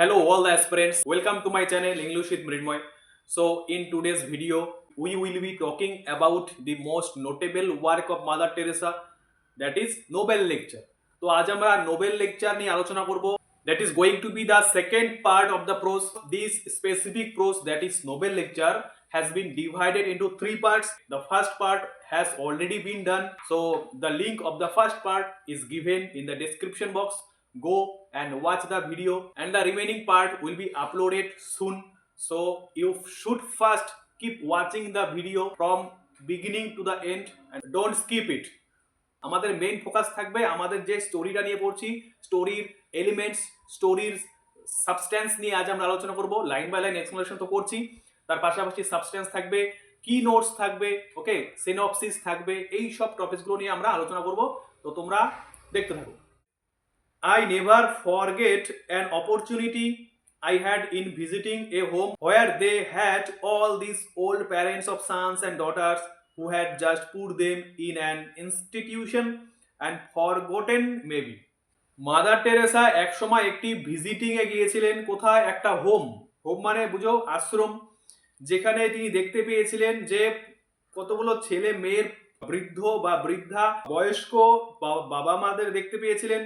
Hello, all the aspirants. Welcome to my channel English with Mridmoy. So, in today's video, we will be talking about the most notable work of Mother Teresa, that is Nobel lecture. তো আজ আমরা Nobel lecture নিয়ে আলোচনা করব that is going to be the second part of the prose this specific prose that is Nobel lecture has been divided into three parts. The first part has already been done. So the link of the first part is given in the description box. Go and watch the video and the remaining part will be uploaded soon. So, you should first keep watching the video from beginning to the end and don't skip it. আমাদের main focus থাকবে আমাদের যে স্টোরিটা নিয়ে পড়ছি স্টোরির elements স্টোরির substance নিয়ে আজ আমরা আলোচনা করব লাইন বাই লাইন এক্সপ্লেনেশন তো করছি তার পাশাপাশি সাবস্ট্যান্স থাকবে কি নোটস থাকবে ওকে সিনপসিস থাকবে, এই সব টপিকসগুলো নিয়ে আমরা আলোচনা করব তো তোমরা দেখতে থাকো I never forget an opportunity I had in visiting a home where they had all these old parents of sons and daughters who had just put them in an institution and forgotten maybe. Mother Teresa একসময় একটি visiting এ গিয়েছিলেন কোথায় একটা home home মানে বুঝো আশ্রম যেখানে তিনি দেখতে পেয়েছিলেন যে কতগুলো ছেলে মেয়ের বৃদ্ধ বা বৃদ্ধা বয়স্ক বাবা মাদের দেখতে পেয়েছিলেন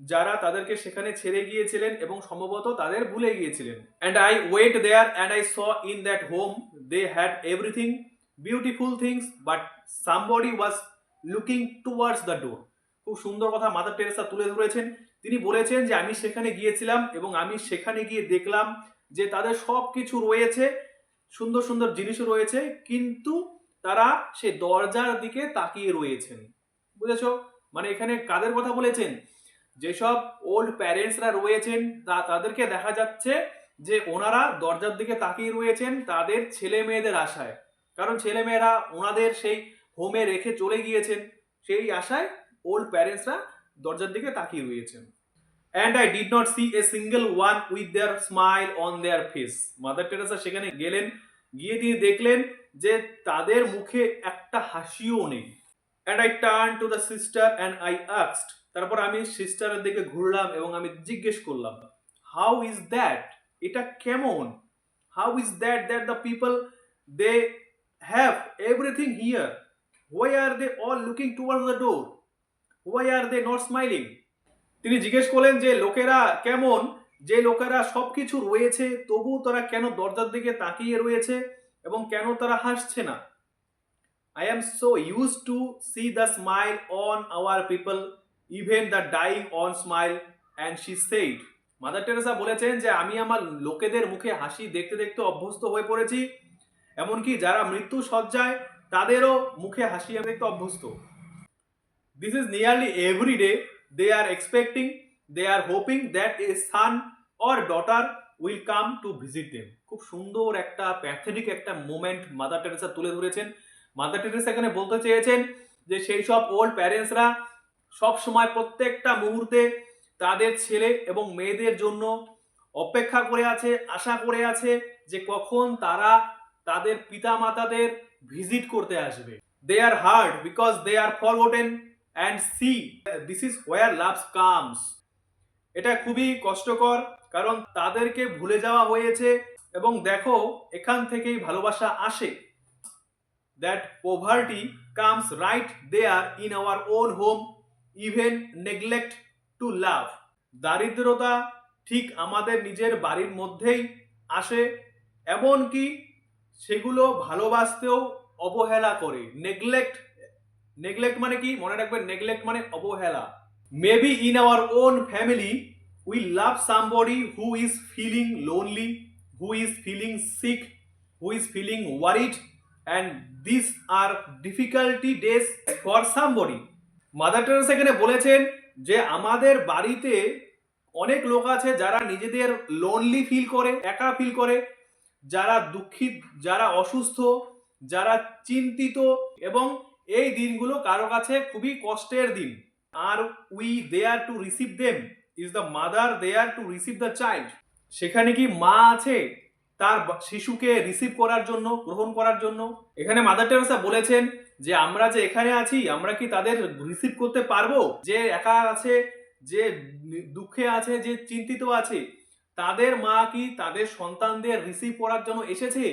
যারা তাদেরকে সেখানে ছেড়ে গিয়েছিলেন এবং সম্ভবত তাদের ভুলে গিয়েছিলেন। And I went there and I saw in that home they had everything beautiful things but somebody was looking towards the door খুব সুন্দর কথা মাদার টেরেসা তুলে ধরেছেন। তিনি বলেছেন যে, আমি সেখানে গিয়েছিলাম এবং আমি সেখানে গিয়ে দেখলাম যে তাদের সব কিছু রয়েছে, সুন্দর সুন্দর জিনিসও রয়েছে, কিন্তু তারা সে দরজার দিকে তাকিয়ে রয়েছেন। বুঝেছ? মানে এখানে কাদের কথা বলেছেন? যেসব ওল্ড প্যারেন্টসরা রয়েছেন, তা তাদেরকে দেখা যাচ্ছে যে ওনারা দরজার দিকে তাকিয়ে রয়েছেন তাদের ছেলে মেয়েদের আশায়। কারণ ছেলে মেয়েরা ওনাদের সেই হোমে রেখে চলে গিয়েছেন, সেই আশায় ওল্ড প্যারেন্টসরা দরজার দিকে তাকিয়ে রয়েছেন। And I did not see a single one with their smile on their face Mother Teresa সেখানে গেলেন, গিয়ে তিনি দেখলেন যে তাদের মুখে একটা হাসিও নেই। And I turn to the sister and I আক্সড তারপর আমি সিস্টারের দিকে ঘুরলাম এবং আমি জিজ্ঞেস করলাম হাউ ইজ দ্যাট এটা কেমন? How is that that the people they have everything here why are they all looking towards the door why are they not smiling তিনি জিজ্ঞেস করলেন যে লোকেরা কেমন? যে লোকেরা সব কিছু রয়েছে তবু তারা কেন দরজার দিকে তাকিয়ে রয়েছে এবং কেন তারা হাসছে না? I am so use to see the smile on our people, even the dying on smile and she said, Mother Teresa বলেছেন যে আমি আমার লোকেদের মুখে হাসি দেখতে দেখতে অভ্যস্ত হয়ে পড়েছি। এমনকি যারা মৃত্যু সজ্জায় তাদেরও মুখে হাসি দেখতে অভ্যস্ত। This is nearly every day they are expecting they are hoping that a son or daughter will come to visit them খুব সুন্দর একটা প্যাথেটিক একটা মোমেন্ট মাদার টেরেসা তুলে ধরেছেন। মাদার টেরেসা এখানে বলতে চেয়েছেন যে সেই সব ওল্ড প্যারেন্টসরা সব সময় প্রত্যেকটা মুহূর্তে তাদের ছেলে এবং মেয়েদের জন্য অপেক্ষা করে আছে, আশা করে আছে যে কখন তারা তাদের পিতা মাতাদের ভিজিট করতে আসবে। They are hurt because they are forgotten and see this is where loves comes এটা খুবই কষ্টকর কারণ তাদেরকে ভুলে যাওয়া হয়েছে এবং দেখো, এখান থেকেই ভালোবাসা আসে। That poverty comes right there in our own home even neglect to love দারিদ্রতা ঠিক আমাদের নিজের বাড়ির মধ্যেই আসে, এমনকি সেগুলো ভালোবাসতেও অবহেলা করে। নেগলেক্ট নেগলেক্ট মানে কি? মনে রাখবেন নেগলেক্ট মানে অবহেলা। Maybe in our own family we love somebody who is feeling lonely who is feeling sick who is feeling worried and this are difficulty days for somebody Mother Teresa এখানে বলেছেন যে আমাদের বাড়িতে অনেক লোক আছে যারা নিজেদের লোনলি ফিল করে, একা ফিল করে, যারা দুঃখিত, যারা অসুস্থ, যারা চিন্তিত এবং এই দিনগুলো কারও কাছে খুবই কষ্টের দিন। Are we there to receive them is the mother there to receive the child সেখানে কি মা আছে তার শিশুকে রিসিভ করার জন্য, গ্রহণ করার জন্য? এখানে মাদার টেরেসা বলেছেন যে আমরা যে এখানে আছি, আমরা কি তাদের রিসিভ করতে পারব? যে একা আছে, যে দুঃখে আছে, যে চিন্তিত আছে, তাদের মা কি তাদের সন্তানদের রিসিভ করার জন্য এসেছে?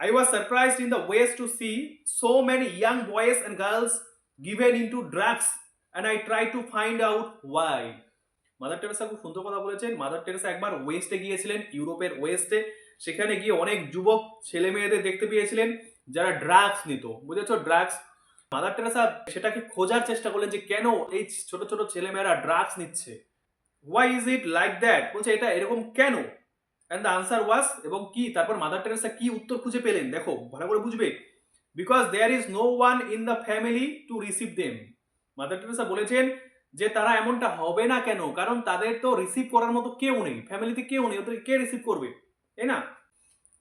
I was surprised in the west to see so many young boys and girls given in to drugs and I try to find out why Mother Teresa খুব সুন্দর কথা বলেছেন। মাদার টেরেসা একবার ওয়েস্টে গিয়েছিলেন ইউরোপের ওয়েস্টে সেখানে গিয়ে অনেক যুবক ছেলে মেয়েদের দেখতে পেয়েছিলেন। যারা ড্রাগস নিত, বুঝেছ? ড্রাগস মাদার টেরেসা সেটাকে খোঁজার চেষ্টা করলেন যে কেন এই ছোট ছোট ছেলেমেয়েরা ড্রাগস নিচ্ছে? Why is it like that বলছে, এটা এরকম কেন? অ্যান্ড দ্য আনসার ওয়াজ এবং কি, তারপর মাদার টেরেসা কি উত্তর খুঁজে পেলেন? দেখো, ভালো করে বুঝবে। Because there is no one in the family to receive them Mother Teresa বলেছেন যে তারা এমনটা হবে না কেন? কারণ তাদের তো রিসিভ করার মতো কেউ নেই। ফ্যামিলিতে কেউ নেই ওদের কে রিসিভ করবে? তাই না?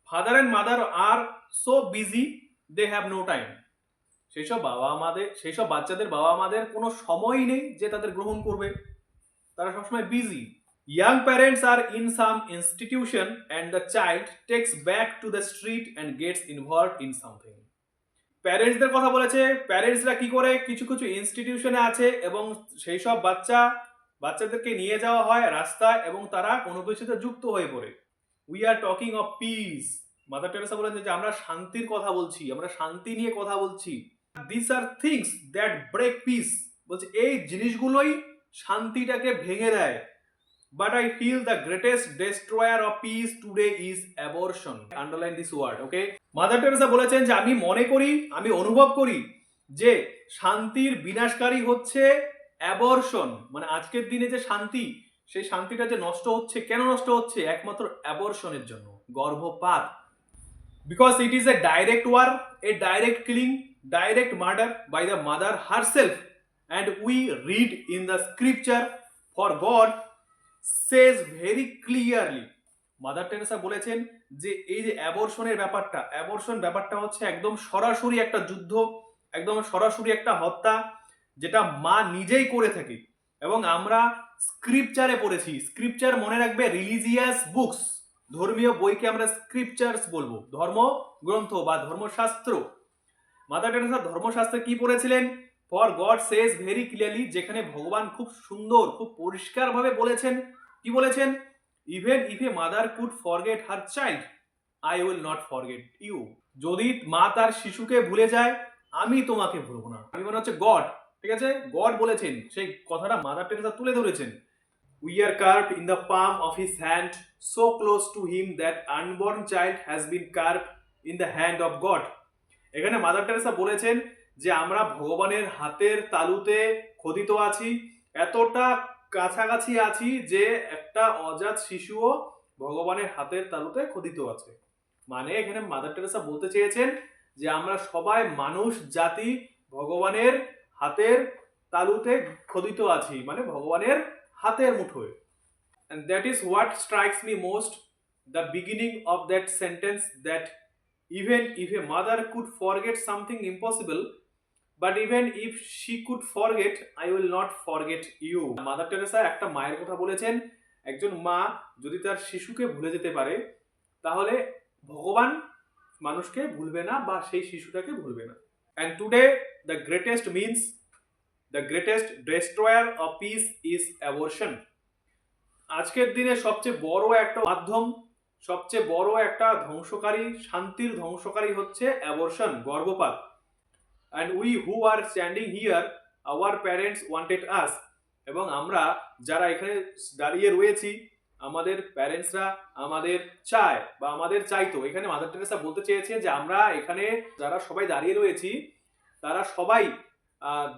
Father and mother are so busy they have no time সেই সব বাবা আমাদের সেই সব বাচ্চাদের বাবা আমাদের কোনো সময়ই নেই যে তাদের গ্রহণ করবে। তারা সবসময় busy young parents are in some institution and the child takes back to the street and gets involve in something প্যারেন্টসদের কথা বলেছে প্যারেন্টসরা কি করে? কিছু কিছু ইনস্টিটিউশনে আছে এবং সেই সব বাচ্চা, বাচ্চাদেরকে নিয়ে যাওয়া হয় রাস্তায় এবং তারা কোনো কিছুতে যুক্ত হয়ে পড়ে। We are talking of peace Mother Teresa বলেছে যে আমরা শান্তির কথা বলছি, আমরা শান্তি নিয়ে কথা বলছি। This are things that break peace বলছে, এই জিনিসগুলোই শান্তিটাকে ভেঙে দেয়। But I feel the greatest destroyer of peace today is abortion underline this word okay Mother Teresa বলেছেন যে, আমি মনে করি, আমি অনুভব করি যে শান্তির বিনাশকারী হচ্ছে অ্যাবর্শন মানে আজকের দিনে যে শান্তি সেই শান্তিটা যে নষ্ট হচ্ছে, কেন নষ্ট হচ্ছে? একমাত্র অ্যাবর্শনের জন্য, গর্ভপাত। Because it is a direct war a direct killing direct murder by the mother her herself and we read in the scripture for God says very clearly Mother Teresa বলেছেন যে, এই যে অ্যাবর্শনের ব্যাপারটা অ্যাবর্শন ব্যাপারটা হচ্ছে একদম সরাসরি একটা যুদ্ধ, একদম সরাসরি একটা হত্যা, যেটা মা নিজেই করে থাকে। এবং আমরা স্ক্রিপচারে পড়েছি। স্ক্রিপচার মনে রাখবে রিলিজিয়াস বুকস ধর্মীয় বইকে আমরা স্ক্রিপচার্স বলব। ধর্ম গ্রন্থ বা ধর্মশাস্ত্র। মাদার টেরেসা ধর্মশাস্ত্রে কি পড়েছিলেন? For God says very clearly যেখানে ভগবান খুব সুন্দর, খুব পরিষ্কারভাবে বলেছেন। কি বলেছেন? Even if a mother could forget her child I will not forget you যদি মা তার শিশুকে ভুলে যায়, আমি তোমাকে ভুলবো না। আমি মনে হচ্ছে গড ঠিক আছে? গড বলেছেন, সেই কথাটা মাদার টেরেসা তুলে ধরেছেন। We are carved in the palm of his hand so close to him that unborn child has been carved in the hand of God এখানে মাদার টেরেসা বলেছেন যে, আমরা ভগবানের হাতের তালুতে খোদিত আছি, এতটা কাছাকাছি আছি যে একটা অজাত শিশুও ভগবানের হাতের তালুতে খোদিত আছে। মানে এখানে মাদার টেরেসা বলতে চেয়েছেন যে, আমরা সবাই মানুষ, জাতি, ভগবানের হাতের তালুতে খোদিত আছি মানে ভগবানের হাতের মুঠোয় and that is what strikes me most the beginning of that sentence that even if a mother could forget something impossible but even if she could forget i will not forget you Mother Teresa একটা মায়ের কথা বলেছেন একজন মা যদি তার শিশুকে ভুলে যেতে পারে তাহলে ভগবান মানুষকে ভুলবে না বা সেই শিশুটাকে ভুলবে না and today the greatest means the greatest destroyer of peace is abortion আজকের দিনে সবচেয়ে বড় একটা মাধ্যম, সবচেয়ে বড় একটা ধ্বংসকারী, শান্তির ধ্বংসকারী হচ্ছে অ্যাবর্শন গর্ভপাত। And we who are standing here our parents wanted us এবং আমরা যারা এখানে দাঁড়িয়ে রয়েছি আমাদের প্যারেন্টসরা আমাদের চায় বা আমাদের চাইতো। এখানে মাদার টেরেসা বলতে চেয়েছে যে, আমরা এখানে যারা সবাই দাঁড়িয়ে রয়েছি, তারা সবাই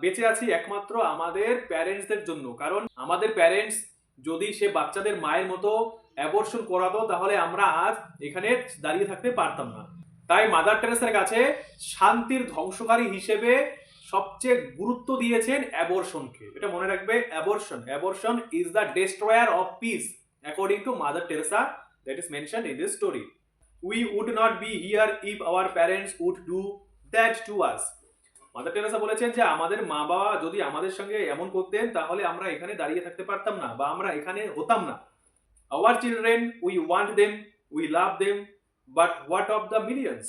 বেঁচে আছি একমাত্র আমাদের প্যারেন্টসদের জন্য। কারণ আমাদের প্যারেন্টস যদি সে বাচ্চাদের মায়ের মতো অ্যাবর্শন করাতো, তাহলে আমরা আজ এখানে দাঁড়িয়ে থাকতে পারতাম না। তাই মাদার টেরেসার কাছে শান্তির ধ্বংসকারী হিসেবে সবচেয়ে গুরুত্ব দিয়েছেন অ্যাবর্শনকে এটা মনে রাখবে abortion abortion is the destroyer of peace according to Mother Teresa that is mention in this story we would not be here if our parents would do that to us Mother Teresa বলেছেন যে, আমাদের মা বাবা যদি আমাদের সঙ্গে এমন করতেন, তাহলে আমরা এখানে দাঁড়িয়ে থাকতে পারতাম না বা আমরা এখানে হতাম না। Our children we want them we love them but what of the millions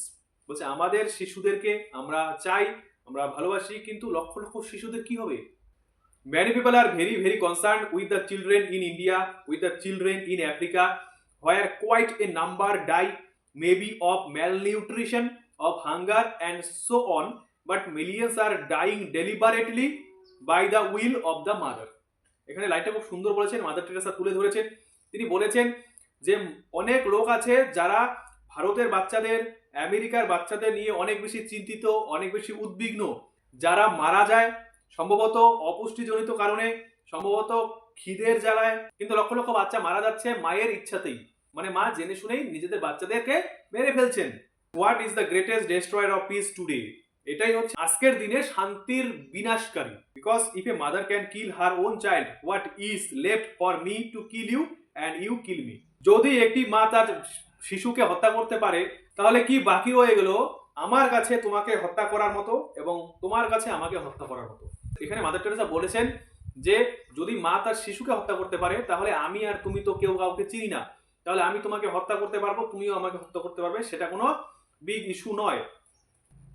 বলছে, আমাদের শিশুদেরকে আমরা চাই, আমরা ভালোবাসি, কিন্তু লক্ষ লক্ষ শিশুদের কি হবে? Many people are very, very concerned with the children in India, with the children in Africa, where quite a number die maybe of malnutrition, of hunger, and so on, but millions are dying deliberately by the will of the mother. এখানে লাইনটা খুব সুন্দর বলেছেন mother Teresa তুলে ধরেছেন তিনি বলেছেন যে অনেক লোক আছে যারা ভারতের বাচ্চাদের আমেরিকার বাচ্চাদের নিয়ে অনেক বেশি চিন্তিত অনেক বেশি উদ্বিগ্ন যারা মারা যায় সম্ভবত অপুষ্টিজনিত কারণে, সম্ভবত খিদের জ্বালায়। কিন্তু লক্ষ লক্ষ বাচ্চা মারা যাচ্ছে মায়ের ইচ্ছাতেই। মানে মা জেনে শুনেই নিজেদের বাচ্চাদেরকে মেরে ফেলছেন। What is the greatest destroyer of peace today? এটাই হচ্ছে আজকের দিনে শান্তির বিনাশকারী। Because if a mother can kill her own child, what is left for me to kill you and you kill me? যদি একটি মা তার শিশুকে হত্যা করতে পারে, তাহলে কি বাকি রয়ে গেল আমার কাছে তোমাকে হত্যা করার মতো এবং তোমার কাছে আমাকে হত্যা করার মতো? এখানে মাদার টেরেসা বলেছেন যে, যদি মা তার শিশুকে হত্যা করতে পারে, তাহলে আমি আর তুমি তো কেউ কাউকে চিনি না। তাহলে আমি তোমাকে হত্যা করতে পারব, তুমিও আমাকে হত্যা করতে পারবে, সেটা কোনো বিগ ইস্যু নয়।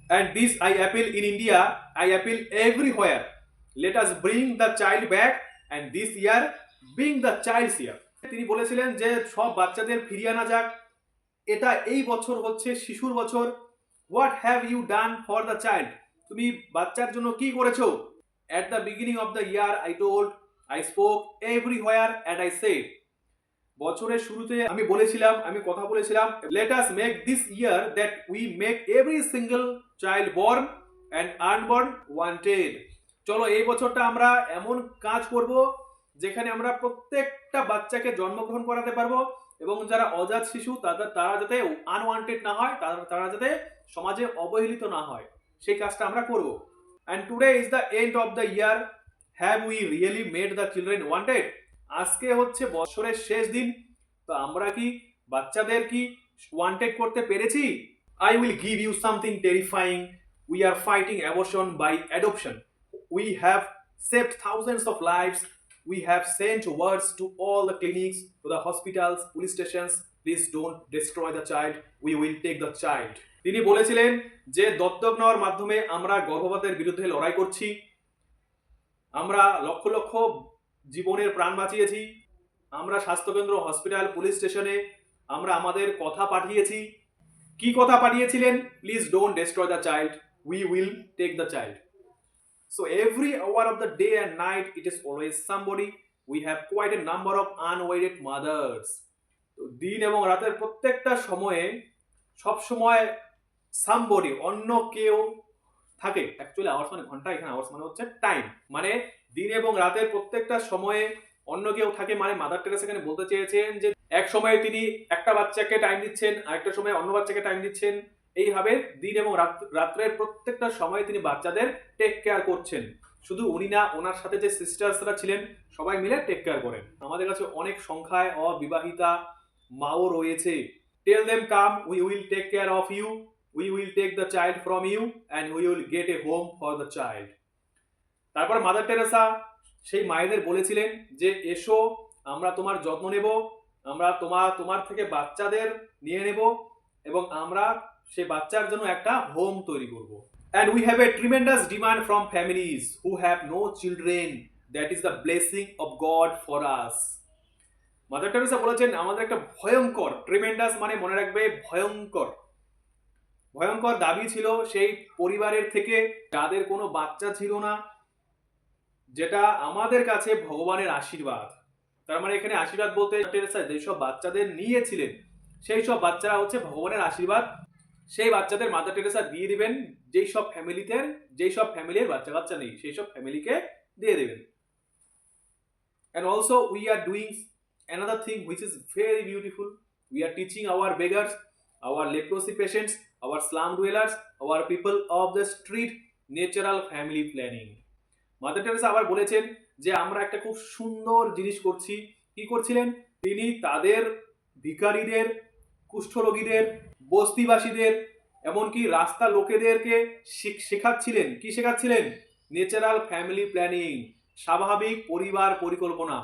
And this I appeal in India I appeal everywhere let us bring the child back and this year bring the child's year তিনি বলেছিলেন যে, সব বাচ্চাদের ফিরিয়ে আনা যাক। এটা এই বছর হচ্ছে শিশুর বছর। What have you done for the child তুমি বাচ্চার জন্য কি করেছ? At the beginning of the year I told I spoke everywhere and I said বছরের শুরুতে আমি বলেছিলাম, আমি কথা বলেছিলাম let us make this year that we make every single child born and unborn wanted চলো, এই বছরটা আমরা এমন কাজ করব যেখানে আমরা প্রত্যেকটা বাচ্চাকে জন্মগ্রহণ করাতে পারব এবং যারা অজাত শিশু, তাদের, তারা যাতে আনওয়ান্টেড না হয় তারা যাতে সমাজে অবহেলিত না হয়। সেই কাজটা আমরা করব। And today is the end of the year have we really made the children wanted আজকে হচ্ছে বছরের শেষ দিন। তো আমরা কি বাচ্চাদের কি ওয়ান্টেড করতে পেরেছি? I will give you something terrifying we are fighting abortion by adoption we have saved thousands of lives we have sent words to all the clinics, to the hospitals, police stations. Please don't destroy the child. We will take the child. তিনি বলেছিলেন যে দত্তক নেওয়ার মাধ্যমে আমরা গর্ভপাতের বিরুদ্ধে লড়াই করছি। আমরা লক্ষ লক্ষ জীবনের প্রাণ বাঁচিয়েছি। আমরা স্বাস্থ্যকেন্দ্র, হসপিটাল, পুলিশ স্টেশনে আমরা আমাদের কথা পাঠিয়েছি। কি কথা পাঠিয়েছিলেন? Please don't destroy the child we will take the child so every hour of the day and night it is always somebody. We have quite a number of unwedded mothers দিন এবং রাতের প্রত্যেকটা সময়ে সব সময় সামবডি অন্য কেউ থাকে। অ্যাকচুয়ালি আওয়ার্স মানে ঘণ্টা, এখানে আওয়ার্স মানে হচ্ছে টাইম মানে দিন এবং রাতের প্রত্যেকটা সময়ে অন্য কেউ থাকে মানে মাদার টেরেস এখানে বলতে চেয়েছেন যে, এক সময়ে তিনি একটা বাচ্চাকে টাইম দিচ্ছেন, আরেকটা সময় অন্য বাচ্চাকে টাইম দিচ্ছেন। এইভাবে দিন এবং রাত- রাত্রের প্রত্যেকটা সময়ে তিনি বাচ্চাদের টেক কেয়ার করছেন। শুধু উনি না, ওনার সাথে যে সিস্টার্সরা ছিলেন, সবাই মিলে টেক কেয়ার করেন। আমাদের কাছে অনেক সংখ্যায় অবিবাহিতা মাও রয়েছে। Tell them come we will take care of you we will take the child from you and we will get a home for the child তারপর মাদার টেরেসা সেই মায়েদের বলেছিলেন যে, এসো, আমরা তোমার যত্ন নেব, আমরা তোমার তোমার থেকে বাচ্চাদের নিয়ে নেব এবং আমরা সে বাচ্চার জন্য একটা হোম তৈরি করব। And we have a tremendous demand from families who have no children that is the blessing of God for us Mother Teresa বলেছেন, আমাদের একটা ভয়ঙ্কর ট্রিমেন্ডাস মানে মনে রাখবে, ভয়ঙ্কর ভয়ঙ্কর দাবি ছিল সেই পরিবারের থেকে, যাদের কোনো বাচ্চা ছিল না, যেটা আমাদের কাছে ভগবানের আশীর্বাদ। তার মানে এখানে আশীর্বাদ বলতে যেসব বাচ্চাদের নিয়েছিলেন, সেই সব বাচ্চারা হচ্ছে ভগবানের আশীর্বাদ। সেই বাচ্চাদের মাদার টেরেসা দিয়ে দিবেন, যেই সব ফ্যামিলিতে, যেই সব ফ্যামিলির বাচ্চা কাচ্চা নেই, সেই সব ফ্যামিলিকে দিয়ে দেবেন। And also we are doing another thing which is very beautiful we are teaching our beggars our leprosy patients our slum dwellers, our people of the street, natural family planning. Mother Teresa আবার বলেছেন যে আমরা একটা খুব সুন্দর জিনিস করছি। কি করছিলেন? তিনি তাদের ভিকারীদের কুষ্ঠরোগীদের বস্তিবাসীদের এমনকি রাস্তা লোকেদেরকে শেখাচ্ছিলেন। কি শেখাচ্ছিলেন? ন্যাচারাল ফ্যামিলি প্ল্যানিং স্বাভাবিক পরিবার পরিকল্পনা।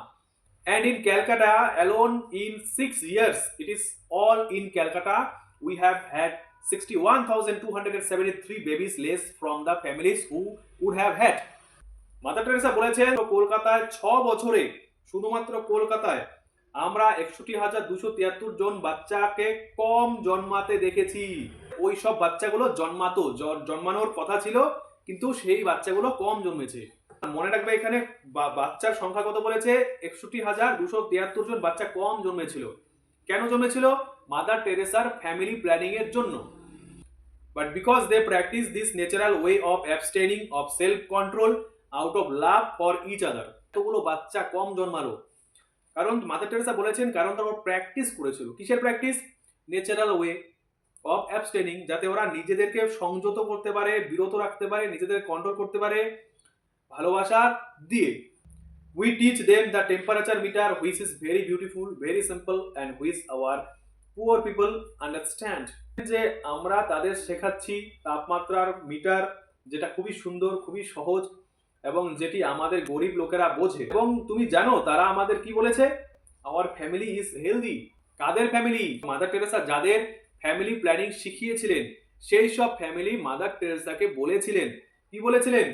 And in Calcutta alone in six years, it is all in Calcutta we have had 61273 babies less from the families who would have had. Mother Teresa বলেছেন, কলকাতায় ছ বছরে শুধুমাত্র কলকাতায় আমরা একষট্টি হাজার দুশো তিয়াত্তর জন বাচ্চাকে কম জন্মাতে দেখেছি। ওই সব বাচ্চাগুলো জন্মাতো জন্মানোর কথা ছিল, কিন্তু সেই বাচ্চাগুলো কম জন্মেছে। মনে রাখবে এখানে বাচ্চার সংখ্যা কত বলেছে? একষট্টি হাজার দুশো তিয়াত্তর জন বাচ্চা কম জন্মেছিল। কেন জন্মেছিল? মাদার টেরেসার ফ্যামিলি প্ল্যানিং এর জন্য। But because they practise this natural way of abstaining of self control out of love for each other এতগুলো বাচ্চা কম জন্মালো। কারণ মাদার টেরেসা বলেছেন, কারণ তারা প্র্যাকটিস করেছিল। কিসের practice natural way of abstaining যাতে ওরা নিজেদেরকে সংযত করতে পারে, বিরত রাখতে পারে, নিজেদের কন্ট্রোল করতে পারে, ভালোবাসা দিয়ে। We teach them the temperature meter which is very beautiful very simple and which our poor people understand যে আমরা তাদের শেখাচ্ছি তাপমাত্রার মিটার, যেটা খুবই সুন্দর, খুবই সহজ, এবং যেটি আমাদের গরিব লোকেরা বোঝে। এবং তুমি জানো, তারা আমাদের কি বলেছে? আওয়ার ফ্যামিলি ইজ হেলদি কাদের ফ্যামিলি মাদার টেরেসা যাদের ফ্যামিলি প্ল্যানিং শিখিয়েছিলেন, সেই সব ফ্যামিলি মাদার টেরেসাকে বলেছিলেন। কি বলেছিলেন?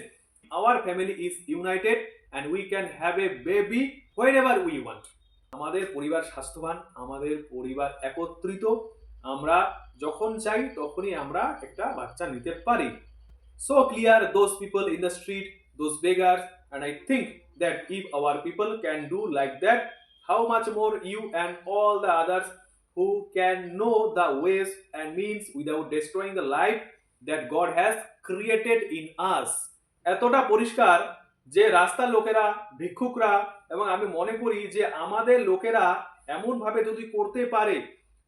Our family is united and we can have a baby whenever we want আমাদের পরিবার স্বাস্থ্যবান, আমাদের পরিবার একত্রিত, আমরা যখন চাই তখনই আমরা একটা বাচ্চা নিতে পারি। So clear those people in the street those beggars and I think that if our people can do like that how much more you and all the others who can know the ways and means without destroying the life that God has created in us এতটা পরিষ্কার যে রাস্তার লোকেরা, ভিক্ষুকরা এবং আমি মনে করি যে আমাদের লোকেরা এমন ভাবে যদি করতে পারে,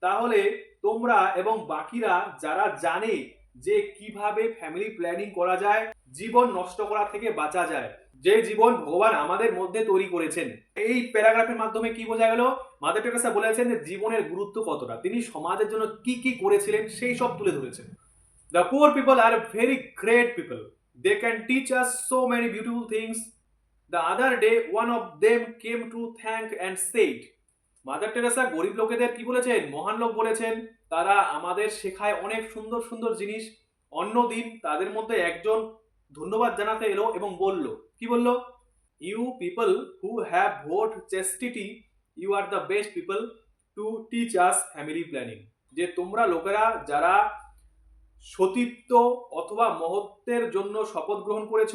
তাহলে তোমরা এবং বাকিরা যারা জানে যে কীভাবে ফ্যামিলি প্ল্যানিং করা যায়, জীবন নষ্ট করা থেকে বাঁচা যায়। যে জীবন ভগবান আমাদের মধ্যে তৈরি করেছেন। এই প্যারাগ্রাফের মাধ্যমে কি বোঝা গেল? মাদার টেরেসা বলেছেন যে জীবনের গুরুত্ব কতটা? তিনি সমাজের জন্য কি কি করেছিলেন, সেই সব তুলে ধরেছেন। The poor people are very great people they can teach us so many beautiful things the other day one of them came to thank and said Mother Teresa গরিব লোকেদের কি বলেছেন? মহান লোক বলেছেন। তারা আমাদের শেখায় অনেক সুন্দর সুন্দর জিনিস। অন্যদিন তাদের মধ্যে একজন ধন্যবাদ জানাতে এলো এবং বলল, কি বলল? You people who have vowed chastity you are the best people to teach us family planning যে তোমরা লোকেরা যারা সতীত্ব অথবা মহত্বের জন্য শপথ গ্রহণ করেছ।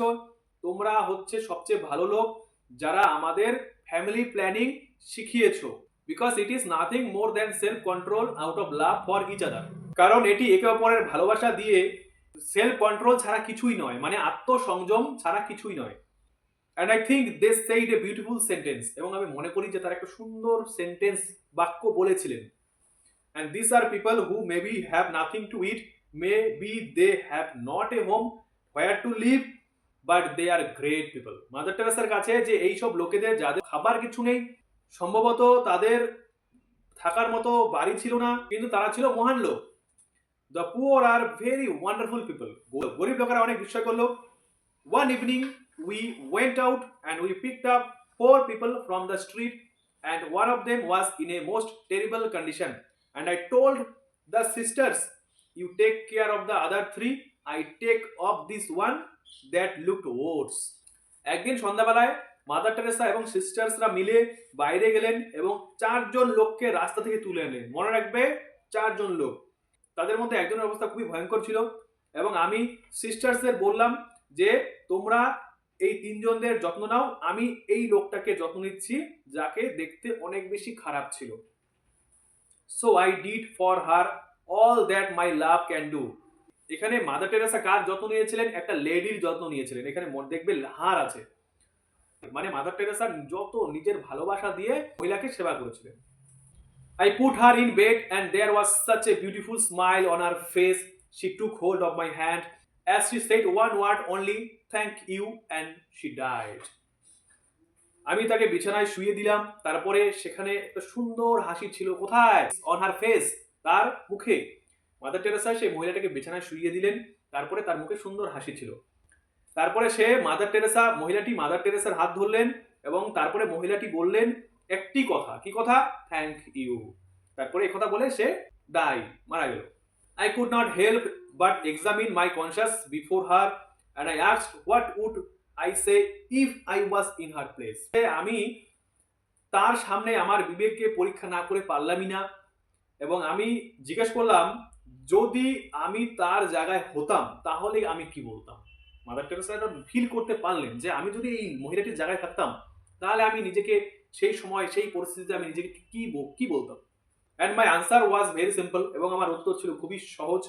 তোমরা হচ্ছে সবচেয়ে ভালো লোক যারা আমাদের family planning শিখিয়েছো। Because it is nothing more than self control out of love for each other কারণ এটি একে অপরের ভালোবাসা দিয়ে সেলফ কন্ট্রোল ছাড়া কিছুই নয় মানে আত্মসংযম ছাড়া কিছুই নয়। And I think this said a beautiful sentence এবং আমি মনে করি যে তারা একটা সুন্দর সেন্টেন্স বাক্য বলেছিলেন। And this are people who maybe have nothing to eat be they have not a home where to live but they are great people Mother টেরেসার কাছে যে এইসব লোকেদের, যাদের খাবার কিছু নেই, সম্ভবত তাদের থাকার মতো বাড়ি ছিল না, কিন্তু তারা ছিল মহান লোক। The poor are very wonderful people গরিব লোকেরা অনেক বিষয় করল। One evening we went out and we picked up four people from the street and one of them was in a most terrible condition and I told the sisters you take care of the other three I take of this one that looked ওয়ার্ডস একদিন সন্ধ্যাবেলায় mother Teresa এবং সিস্টার্সরা মিলে বাইরে গেলেন এবং চারজন লোককে রাস্তা থেকে তুলে এলেন মনে রাখবে, চারজন লোক। তাদের মধ্যে একজনের অবস্থা খুবই ভয়ঙ্কর ছিল এবং আমি সিস্টার্সদের বললাম যে, তোমরা এই তিনজনদের যত্ন নাও, আমি এই লোকটাকে যত্ন নিচ্ছি যাকে দেখতে অনেক বেশি খারাপ ছিল। So I did for her all that my love can do এখানে মাদার টেরেসা কার যত্ন নিয়েছিলেন? একটা লেডির যত্ন নিয়েছিলেন। এখানে দেখবে হার আছে। মানে মাদার টেরেসা যত নিজের ভালোবাসা দিয়ে মহিলাকে সেবা করেছিলেন। I put her in bed and there was such a beautiful smile on her face she took hold of my hand as she said one word only thank you and she died আমি তাকে বিছানায় শুয়ে দিলাম। তারপরে সেখানে একটা সুন্দর হাসি ছিল। কোথায়? অন হার ফেস তার মুখে মাদার টেরেসা সেই মহিলাটাকে বিছানায় শুইয়ে দিলেন, তারপরে তার মুখে সুন্দর হাসি ছিল। তারপরে সে মাদার টেরেসা মহিলাটি মাদার টেরেসার হাত ধরলেন এবং তারপরে মহিলাটি বললেন, একটি কথা। কি কথা? থ্যাংক ইউ তারপরে কথা বলে সে ডাই মারা গেল। I could not help but examine my conscience before her and I ask what would I say if I was in her place আমি তার সামনে আমার বিবেককে পরীক্ষা না করে পারলামই না। এবং আমি জিজ্ঞেস করলাম, যদি আমি তার জায়গায় হতাম, তাহলে আমি কি বলতাম? মাদার টেরেসা এটা ফিল করতে পারলেন যে আমি যদি এই মহিলাটির জায়গায় থাকতাম, তাহলে আমি নিজেকে সেই সময়, সেই পরিস্থিতিতে আমি নিজেকে কি কি বলতাম? And my answer was very simple এবং আমার উত্তর ছিল খুবই সহজ।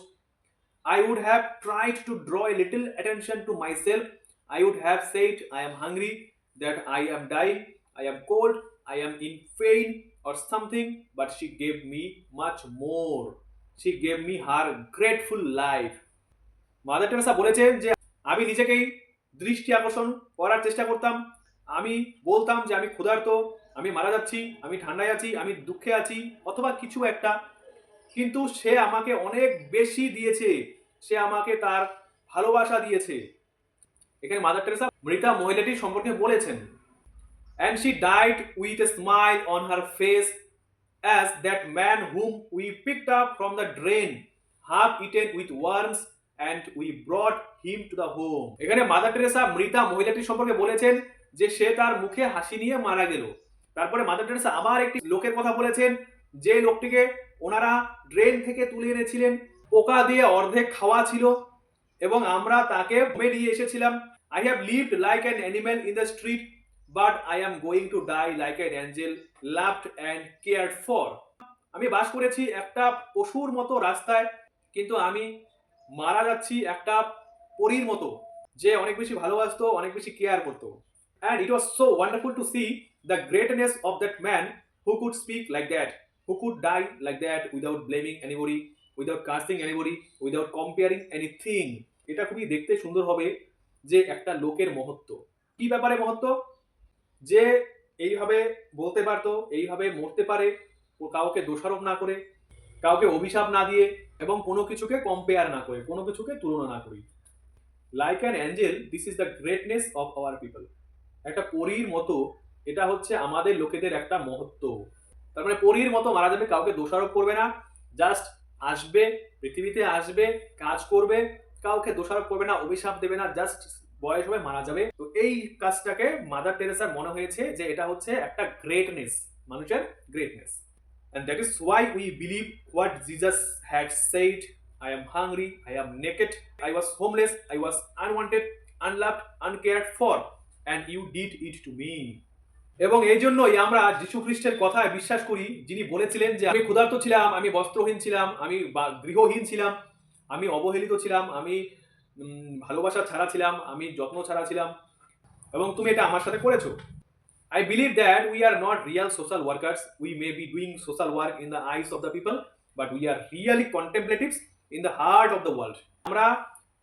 I would have tried to draw a little attention to my self I would have said I am hungry that I am dying I am cold I am in pain or something, but she gave me much more. She gave me her grateful life. Mother Teresa বলেছেন যে আমি নিজেকেই দৃষ্টি আকর্ষণ করার চেষ্টা করতাম। আমি বলতাম যে আমি ক্ষুধার্ত আমি মারা যাচ্ছি আমি ঠান্ডায় আছি আমি দুঃখে আছি অথবা কিছু একটা। কিন্তু সে আমাকে অনেক বেশি দিয়েছে। সে আমাকে তার ভালোবাসা দিয়েছে। এখানে মাদার টেরেসা মৃতা মহিলাটি সম্পর্কে বলেছেন। And she died with a smile on her face as that man whom we picked up from the drain, half eaten with worms, and we brought him to the home. এখানে Mother Teresa মৃতা মহিলাটির সম্পর্কে বলেছেন যে সে তার মুখে হাসি নিয়ে মারা গেল। তারপরে মাদার টেরেসা আবার একটি লোকের কথা বলেছেন যে লোকটিকে ওনারা ড্রেন থেকে তুলে এনেছিলেন, পোকা দিয়ে অর্ধেক খাওয়া ছিল এবং আমরা তাকে নিয়ে এসেছিলাম। I have lived like an animal in the street but I am going to die like an angel loved and care for আমি বাস করেছি একটা পশুর মতো রাস্তায়, কিন্তু আমি মারা যাচ্ছি একটা পরীর মতো, যে অনেক বেশি ভালোবাসতো, অনেক বেশি কেয়ার করতো। And it was so wonderful to see the greatness of that man who could speak like that who could die like that without blaming anybody without casting anybody without comparing anything এটা খুবই দেখতে সুন্দর হবে যে একটা লোকের মহত্ব। কি ব্যাপারে মহত্ব? যে এইভাবে বলতে পারতো, এইভাবে মরতে পারে, ও কাউকে দোষারোপ না করে, কাউকে অভিশাপ না দিয়ে এবং কোনো কিছুকে কম্পেয়ার না করে, কোনো কিছুকে তুলনা না করি। Like an angel this is the greatness of our people একটা পরীর মতো, এটা হচ্ছে আমাদের লোকেদের একটা মহত্ব। তার মানে পরীর মতো মারা যাবে, কাউকে দোষারোপ করবে না জাস্ট আসবে, পৃথিবীতে আসবে, কাজ করবে, কাউকে দোষারোপ করবে না, অভিশাপ দেবে না জাস্ট বয়স হয়ে মারা যাবে তো এই কাজটাকে মাদার টেরেসার মনে হয়েছে যে এটা হচ্ছে একটা গ্রেটনেস মানুষের greatness and that is why we believe what Jesus had said I am hungry, I am naked, I was homeless, I was unwanted, unloved, uncared for, and you did it to me. এবং এই জন্যই আমরা যীশু খ্রিস্টের কথায় বিশ্বাস করি যিনি বলেছিলেন যে আমি ক্ষুধার্ত ছিলাম আমি বস্ত্রহীন ছিলাম আমি গৃহহীন ছিলাম আমি অবহেলিত ছিলাম আমি ভালোবাসা ছাড়া ছিলাম আমি যত্ন ছাড়া ছিলাম এবং তুমি এটা আমার সাথে করেছ। I believe that we are not real social workers. We may be doing social work in the eyes of the people, but we are really contemplatives in the heart of the world. আমরা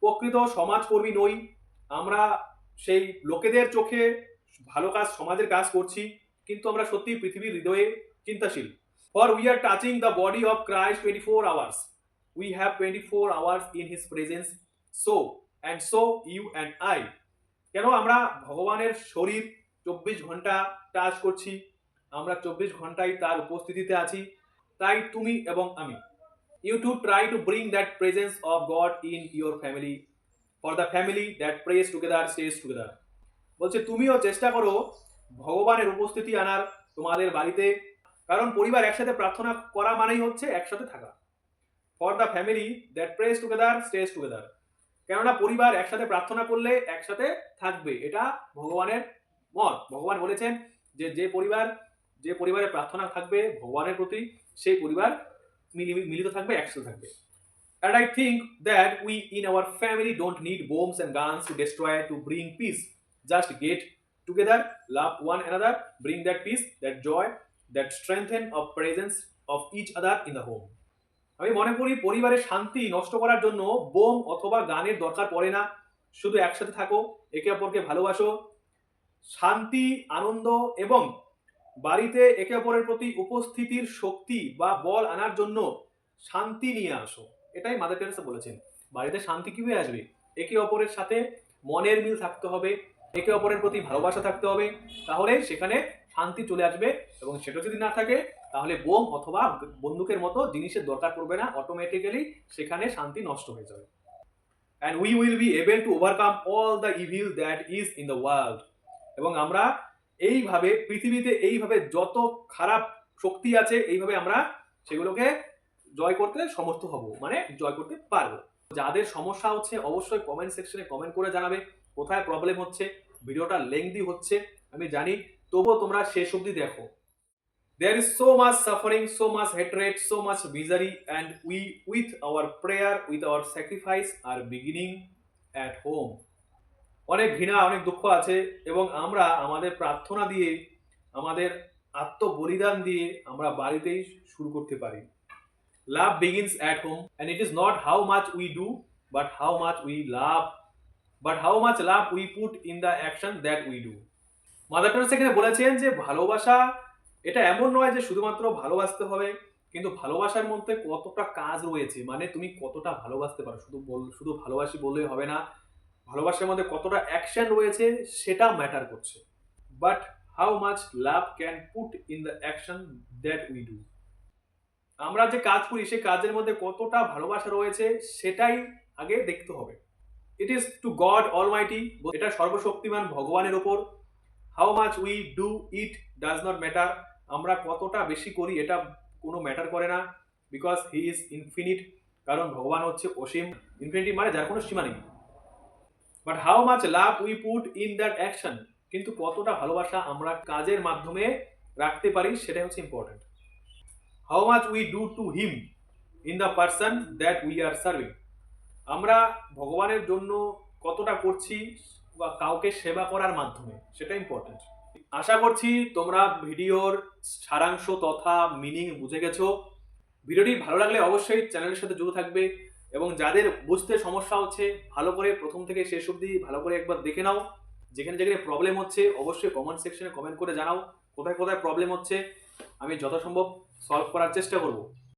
প্রকৃত সমাজকর্মী নই। আমরা সেই লোকেদের চোখে ভালো কাজ সমাজের কাজ করছি কিন্তু আমরা সত্যি পৃথিবীর হৃদয়ে চিন্তাশীল। For we are touching the body of Christ twenty four hours we have twenty four hours in his presence so and so you and I can আমরা ভগবানের শরীর চব্বিশ ঘণ্টা টাচ করছি? আমরা চব্বিশ ঘন্টাই তার উপস্থিতিতে আছি। তাই তুমি এবং আমি। You too try to bring that presence of God in your family for the family that prays together stays together বলছে, তুমিও চেষ্টা করো ভগবানের উপস্থিতি আনার তোমাদের বাড়িতে। কারণ পরিবার একসাথে প্রার্থনা করা মানেই হচ্ছে একসাথে থাকা। For the family that prays together stays together কেননা পরিবার একসাথে প্রার্থনা করলে একসাথে থাকবে, এটা ভগবানের মত। ভগবান বলেছেন যে যে পরিবার, যে পরিবারে প্রার্থনা থাকবে ভগবানের প্রতি, সেই পরিবার মিলিত থাকবে, একসাথে থাকবে। And I think that we in our family don't need bombs and guns to destroy to bring peace just get together love one another bring that peace that joy that strengthen of presence of each other in the home আমি মনে করি পরিবারের শান্তি নষ্ট করার জন্য bomb অথবা গানের দরকার পড়ে না। শুধু একসাথে থাকো, একে অপরকে ভালোবাসো। শান্তি, আনন্দ এবং বাড়িতে একে অপরের প্রতি উপস্থিতির শক্তি বা বল আনার জন্য শান্তি নিয়ে আসো। এটাই মাদার টেরেসা বলেছেন। বাড়িতে শান্তি কীভাবে আসবে? একে অপরের সাথে মনের মিল থাকতে হবে, একে অপরের প্রতি ভালোবাসা থাকতে হবে। তাহলে সেখানে শান্তি চলে আসবে এবং সেটা যদি না থাকে, তাহলে বোম অথবা বন্দুকের মতো জিনিসের দরকার পড়বে না অটোমেটিক্যালি সেখানে শান্তি নষ্ট হয়ে যাবে। And we will be able to overcome all the evil that is in the world এবং আমরা এইভাবে, পৃথিবীতে এইভাবে যত খারাপ শক্তি আছে, এইভাবে আমরা সেগুলোকে জয় করতে সমর্থ হব মানে জয় করতে পারব। যাদের সমস্যা হচ্ছে, অবশ্যই কমেন্ট সেকশনে কমেন্ট করে জানাবে, কোথায় প্রবলেম হচ্ছে, ভিডিওটা লেংদি হচ্ছে, আমি জানি তবুও তোমরা শেষ অবধি দেখো। There is so much suffering, so much hatred, so much misery, and we, with our prayer, with our sacrifice, are beginning at home. অনেক ঘৃণা অনেক দুঃখ আছে এবং আমরা আমাদের প্রার্থনা দিয়ে আমাদের আত্মবলিদান দিয়ে আমরা বাড়িতেই শুরু করতে পারি। Love begins at home and it is not how much we do but how much we love but how much love we put in the action that we do Mother Teresa এখানে বলেছেন যে ভালোবাসা এটা এমন নয় যে শুধুমাত্র ভালোবাসতে হবে, কিন্তু ভালোবাসার মধ্যে কতটা কাজ রয়েছে? মানে তুমি কতটা ভালোবাসতে পারো? শুধু বল, শুধু ভালোবাসি বললেই হবে না। ভালোবাসার মধ্যে কতটা অ্যাকশন রয়েছে সেটা ম্যাটার করছে। But how much love can put in the action that we do আমরা যে কাজ করি, সেই কাজের মধ্যে কতটা ভালোবাসা রয়েছে সেটাই আগে দেখতে হবে। It is to God almighty এটা সর্বশক্তিমান ভগবানের ওপর how much we do it does not matter আমরা কতটা বেশি করি এটা কোনো ম্যাটার করে না বিকজ হি ইজ ইনফিনিট কারণ ভগবান হচ্ছে অসীম। ইনফিনিটি মানে যার কোনো সীমা নেই। But how much love we put in that action কিন্তু কতটা ভালোবাসা আমরা কাজের মাধ্যমে রাখতে পারি সেটাই হচ্ছে important how much we do to him in the person that we are serving আমরা ভগবানের জন্য কতটা করছি বা কাউকে সেবা করার মাধ্যমে, সেটা ইম্পর্টেন্ট আশা করছি তোমরা ভিডিওর সারাংশ তথা মিনিং বুঝে গেছো। ভিডিওটি ভালো লাগলে অবশ্যই চ্যানেলের সাথে যুক্ত থাকবে এবং যাদের বুঝতে সমস্যা হচ্ছে, ভালো করে প্রথম থেকে শেষ অবধি ভালো করে একবার দেখে নাও। যেখানে যেখানে প্রবলেম হচ্ছে, অবশ্যই কমেন্ট সেকশনে কমেন্ট করে জানাও, কোথায় কোথায় প্রবলেম হচ্ছে, আমি যথাসম্ভব সলভ করার চেষ্টা করব।